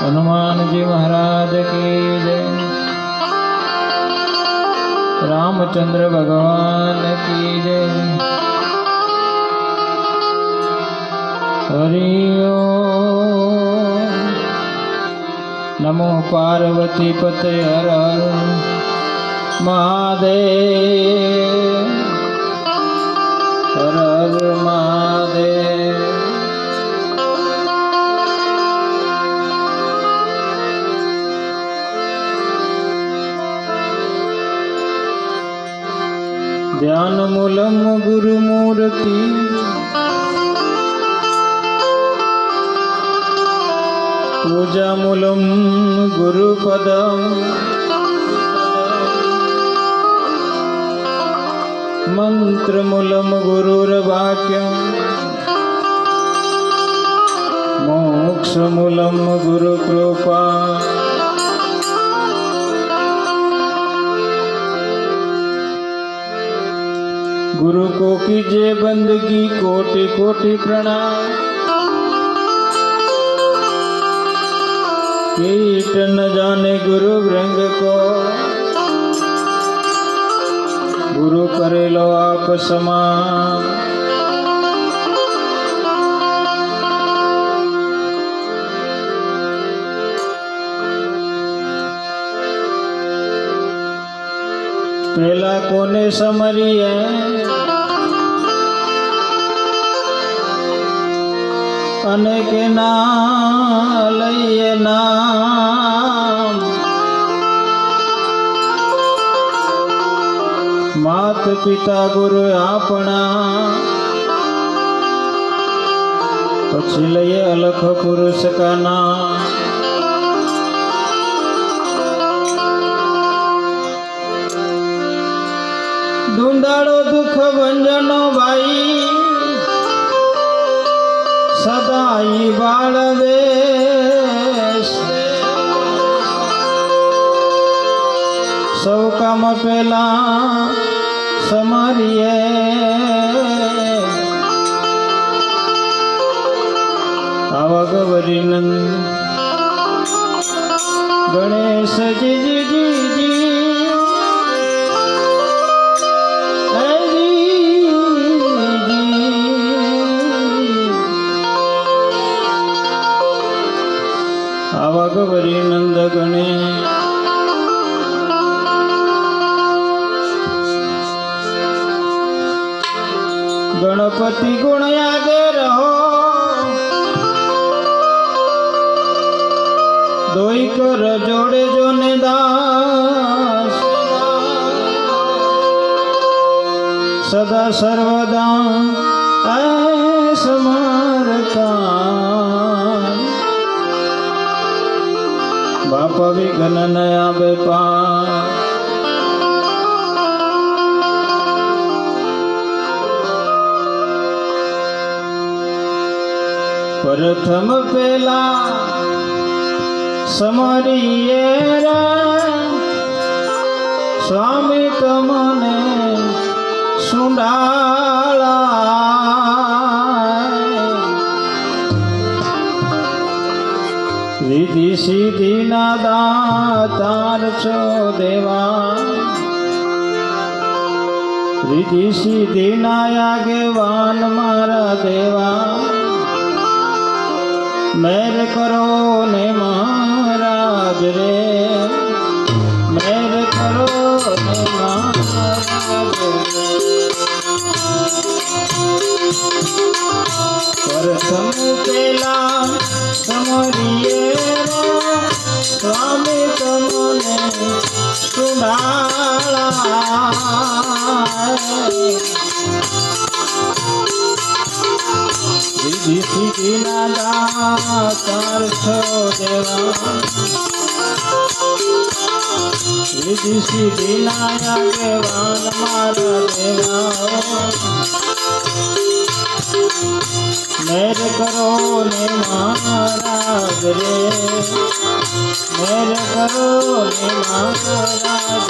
હનુમાનજી મહારાજ કી જય. રામચંદ્ર ભગવાન કી જય. હરિયો નમો પાર્વતી પતે હર મહાદેવ. હર મહાદેવ ध्यानमूलं गुरुमूर्ति पूजामूलं गुरुपदं मन्त्रमूलं गुरुर्वाक्यम् गुरु गुरुकृपा। गुरु को कीजिए बंदगी, कोटि कोटि प्रणाम। कीट न जाने गुरु व्रंग को। गुरु करे लो आप समान। પેલા કોને સમરીએ? અને કે ના લઈએ ના માત પિતા ગુરુ આપણા. પછી લઈએ અલખ પુરુષ કા ધૂંધાળો દુઃખ ભંજનો ભાઈ સદાઈ બાળવે સૌ કામ પેલા સમારીએ. આવા ગૌરી નંદ ગણેશ જી જી જી જી. ગણપતિ ગુણ યાદ રહો. દોઈ કર જોડે જો ને દાસ. સદા સર્વદા સમરતા બાપ વિઘ્ન નયા બેપા પ્રથમ પેલા સમરીએ સ્વામી તમને સુંડાળા વિધિ સીધી ના દાતાર છો દેવા. વિધિ સીધી ના આગેવાન મારા દેવા. મેર કરો ને મહારાજ રે. મેર કરો ને મહારાજ પ્રથમ પેલા સમરીએ સ્વામી તમને સુધાળા દીદી સીધી ના દાતાર છો દેવા દીદી સીધી ના આગેવાન મારા દેવા મેર કરો ને મહારાજ રે મેર કરો ને મહારાજ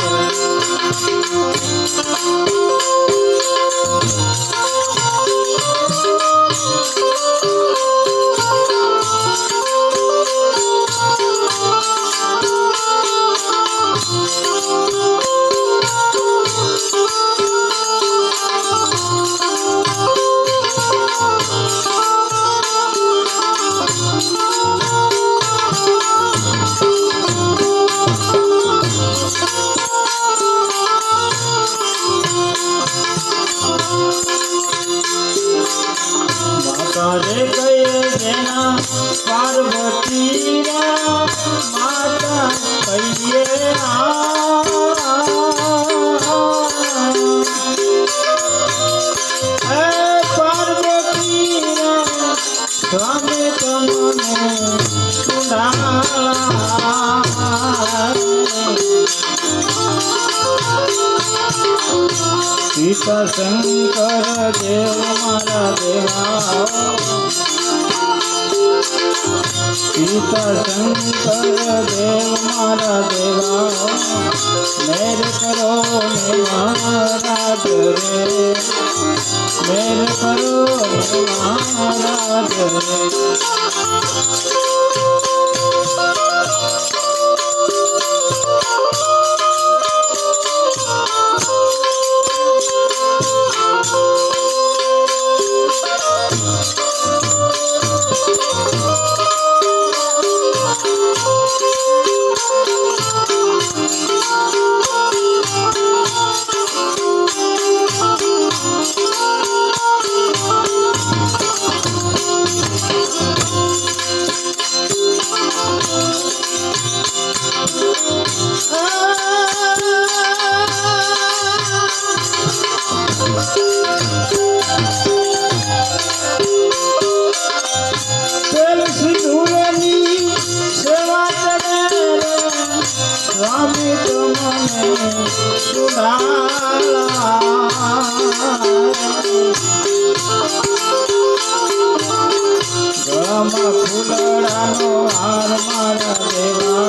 પિતા શંકર દેવ મારા દેવા. શંકર દેવ મારા દેવા મેર કરો મહારાજ રે મેર કરો મહારાજ રે ગળામાં ફૂલડાનો હાર મારા દેવા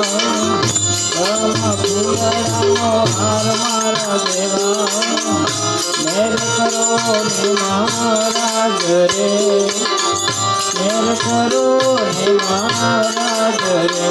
ગળામાં ફૂલડાનો હાર મારા દેવા મેર કરો ને મહારાજ રે મેર કરો ને મહારાજ રે